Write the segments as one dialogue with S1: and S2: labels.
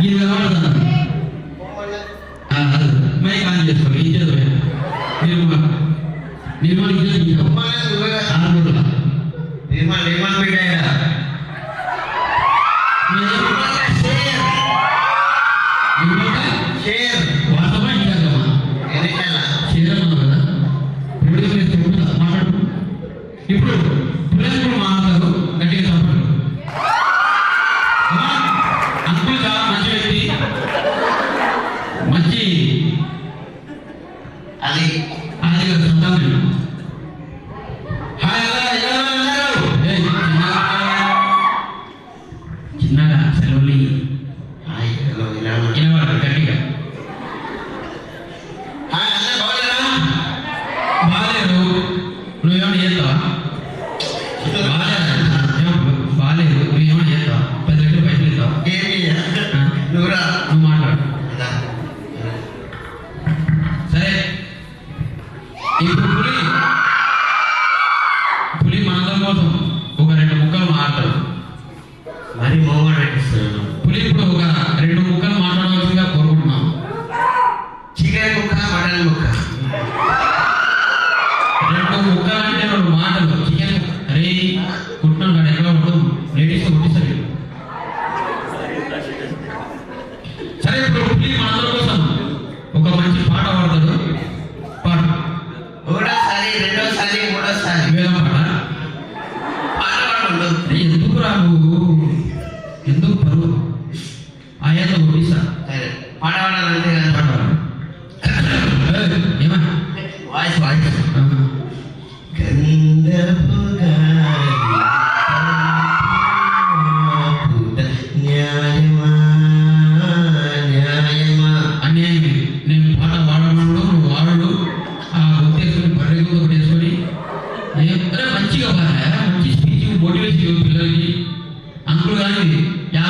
S1: ఇది కనబడుతుందా ఆ, అది. మైక్ ఆన్ చేసుకో ఏం చేద్దాం నిర్మల్ నిర్మల్ ఇచ్చేది ఆనకూడదా
S2: నిర్మల్ నిర్మల్
S1: ఇప్పుడు పులి. పులి మనందరం కోసం ఒక రెండు ముక్కలు మాట్లాడు
S2: మరి పెట్టిస్తున్నాను
S1: పులి ఇప్పుడు ఒక రెండు ముక్కలు మాట్లాడవలసిందిగా కోరుకుంటున్నాం.
S2: చికెన్ ముక్క మటన్ ముక్క?
S1: రెండు ముక్కలు అంటే రెండు మాటలు. ayat itu bisa pada mana nanti kan pada eh gimana wise wise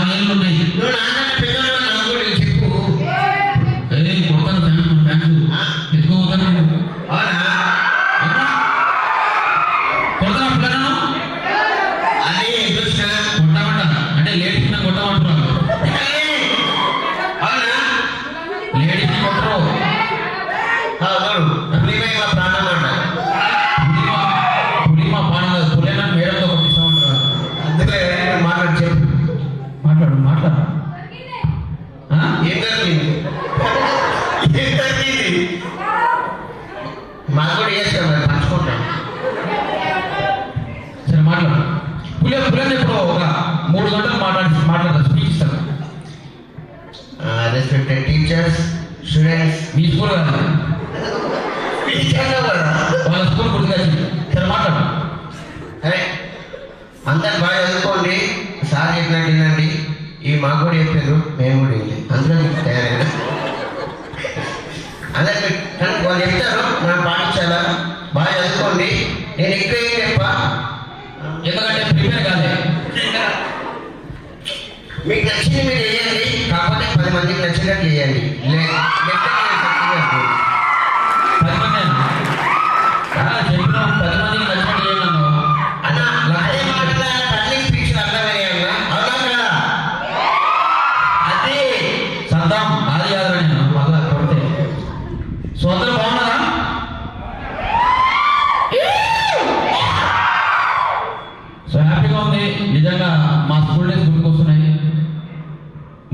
S1: యాభై ఉన్నాయి
S2: నువ్వు నాన్న పిల్లలు మరి పంచుకుంటాం.
S1: సరే మాట్లాడు. పులి పులని ఇప్పుడు ఒక మూడు గంటలు మాట్లాడి మాట్లాడతారు స్పీచ్ ఇస్తారు
S2: రెస్పెక్టెడ్ టీచర్స్ స్టూడెంట్స్
S1: మీ స్కూల్ కాదు. వాళ్ళ స్కూల్ గుర్తుగా సరే మాట్లాడు.
S2: అరే అందరు బాగా చదువుకోండి. సార్ చెప్పినట్టు వినండి. ఇవి మాకు కూడా చెప్పారు మేము కూడా తయారైనా అందరికి వాళ్ళు చెప్తారు మనం పాటించాలా బాగా చదువుకోండి. నేను ఎక్కువ ఏం చెప్పా?
S1: ఎందుకంటే ప్రిపేర్ కాలే.
S2: మీకు నచ్చింది మీరు చేయండి కాకపోతే పది మందికి నచ్చినట్టు చేయండి.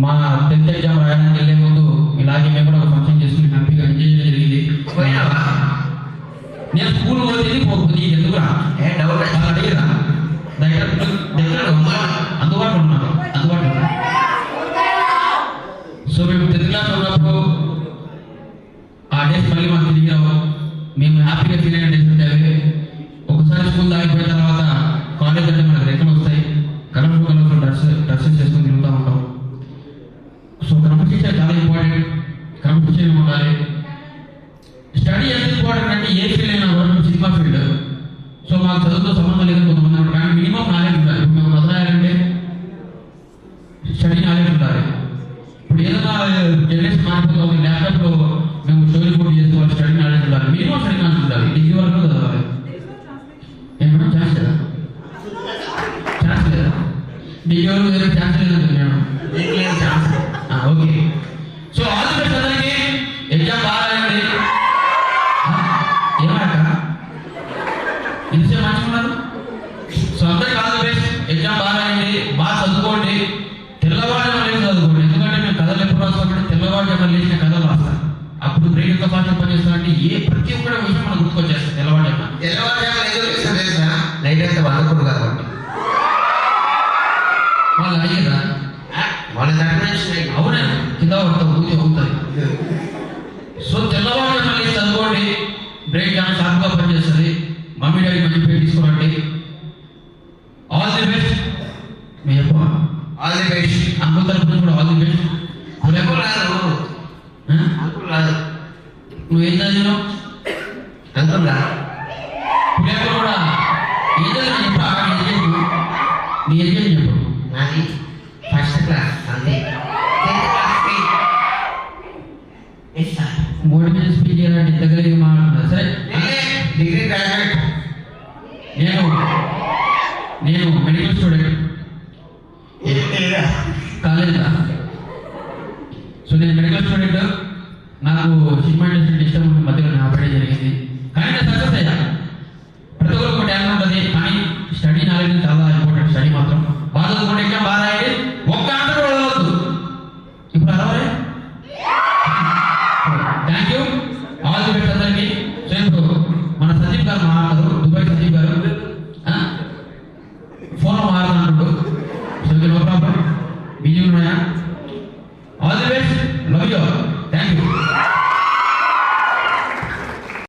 S1: మా టెన్త్ ఎగ్జామ్ రాయడానికి వెళ్ళే ముందు ఇలాగే మేము కూడా ఒక ఫంక్షన్ చేసుకుని హ్యాపీగా ఎంజాయ్ చేయడం జరిగింది. నేను స్కూల్ పోతుంది పోతుంది ఎందుకురా? అడిగిరా? దగ్గర దగ్గర అందుబాటులో ఉన్నారు అందుబాటులో. సో మేము టెన్త్ క్లాస్ ఉన్నప్పుడు ఆ డేస్ మళ్ళీ మాకు తిరిగి రావు. మేము హ్యాపీగా ఫీల్ అయిన సో మాకు చదువుతో సంబంధం లేదు కొంతమంది అంటారు. కానీ మినిమం నాలెడ్జ్ ఉండాలి. ఇప్పుడు మేము మొదలయ్యాలంటే స్టడీ నాలెడ్జ్ ఉండాలి. ఇప్పుడు ఏదైనా జనరేషన్ మారిపోతుంది ల్యాప్టాప్లో మేము స్టోరీ కోడ్ చేసుకోవాలి స్టడీ నాలెడ్జ్ ఉండాలి. మినిమం స్టడీ నాలెడ్జ్ ఉండాలి. డిగ్రీ వరకు చదవాలి. ఏమన్నా ఛాన్స్ లేదా? ఛాన్స్ లేదా? డిగ్రీ వరకు ఛాన్స్ లేదండి ఇప్పుడు ప్రేయర్తో పాటు పనిచేస్తానంటే ఏ ప్రతి విషయం వాళ్ళు అయ్యారా కూడా. ఏదో చెప్పు. అక్కడ చెప్పు
S2: మీ సరే?
S1: నేను నేను మెడికల్ స్టూడెంట్ కాలేజా సో నేను మెడికల్ నాకు సినిమా ఇండస్ట్రీ డిస్టర్బ్ మధ్యలో నా జరిగింది. ప్రతి ఒక్కరు ఒక డ్యామ్ ఉంటుంది